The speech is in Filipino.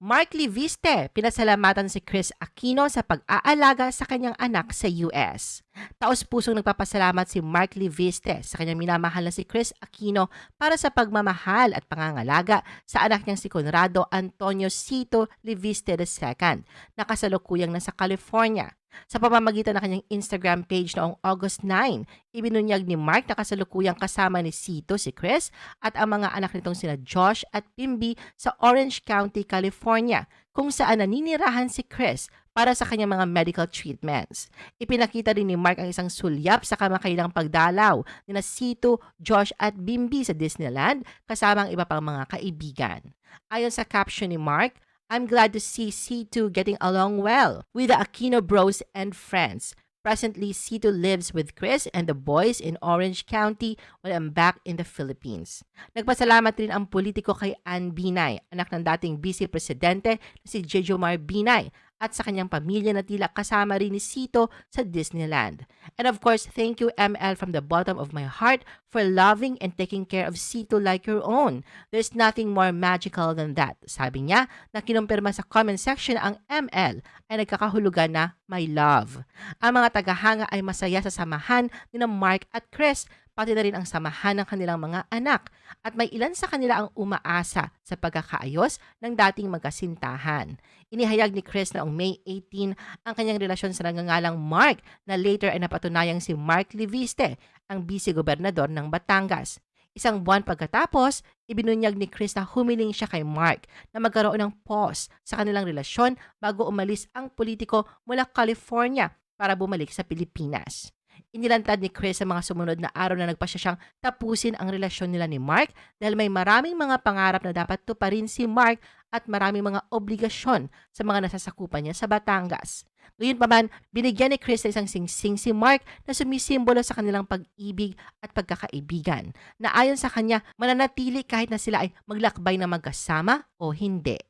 Mark Liviste, pinasalamatan si Chris Aquino sa pag-aalaga sa kanyang anak sa US. Taos-pusong nagpapasalamat si Mark Liviste sa kanyang minamahal na si Chris Aquino para sa pagmamahal at pangangalaga sa anak niyang si Conrado Antonio Cito Liviste II na kasalukuyang nasa California. Sa pamamagitan ng kanyang Instagram page noong August 9, ibinunyag ni Mark na kasalukuyang kasama ni Cito si Chris at ang mga anak nitong sina Josh at Bimby sa Orange County, California, kung saan naninirahan si Chris para sa kanyang mga medical treatments. Ipinakita rin ni Mark ang isang sulyap sa kamakailang pagdalaw ni na Cito, Josh at Bimby sa Disneyland kasama ang iba pang mga kaibigan. Ayon sa caption ni Mark, I'm glad to see C2 getting along well with the Aquino bros and friends. Presently, C2 lives with Chris and the boys in Orange County while I'm back in the Philippines. Nagpasalamat rin ang politiko kay Ann Binay, anak ng dating vice presidente na si Jejomar Binay, at sa kanyang pamilya na tila kasama rin ni Sito sa Disneyland. And of course, thank you ML from the bottom of my heart for loving and taking care of Sito like your own. There's nothing more magical than that. Sabi niya na kinumpirma sa comment section ang ML ay nagkakahulugan na my love. Ang mga tagahanga ay masaya sa samahan ni na Mark at Chris pati na rin ang samahan ng kanilang mga anak at may ilan sa kanila ang umaasa sa pagkakaayos ng dating magkasintahan. Inihayag ni Chris noong May 18 ang kanyang relasyon sa nagngangalang Mark na later ay napatunayang si Mark Liviste, ang vice-gobernador ng Batangas. Isang buwan pagkatapos, ibinunyag ni Chris na humiling siya kay Mark na magkaroon ng pause sa kanilang relasyon bago umalis ang politiko mula California para bumalik sa Pilipinas. Inilantad ni Chris sa mga sumunod na araw na nagpasya siyang tapusin ang relasyon nila ni Mark dahil may maraming mga pangarap na dapat tuparin si Mark at maraming mga obligasyon sa mga nasasakupan niya sa Batangas. Ngayon pa man, binigyan ni Chris ng isang singsing si Mark na sumisimbolo sa kanilang pag-ibig at pagkakaibigan na ayon sa kanya mananatili kahit na sila ay maglakbay na magkasama o hindi.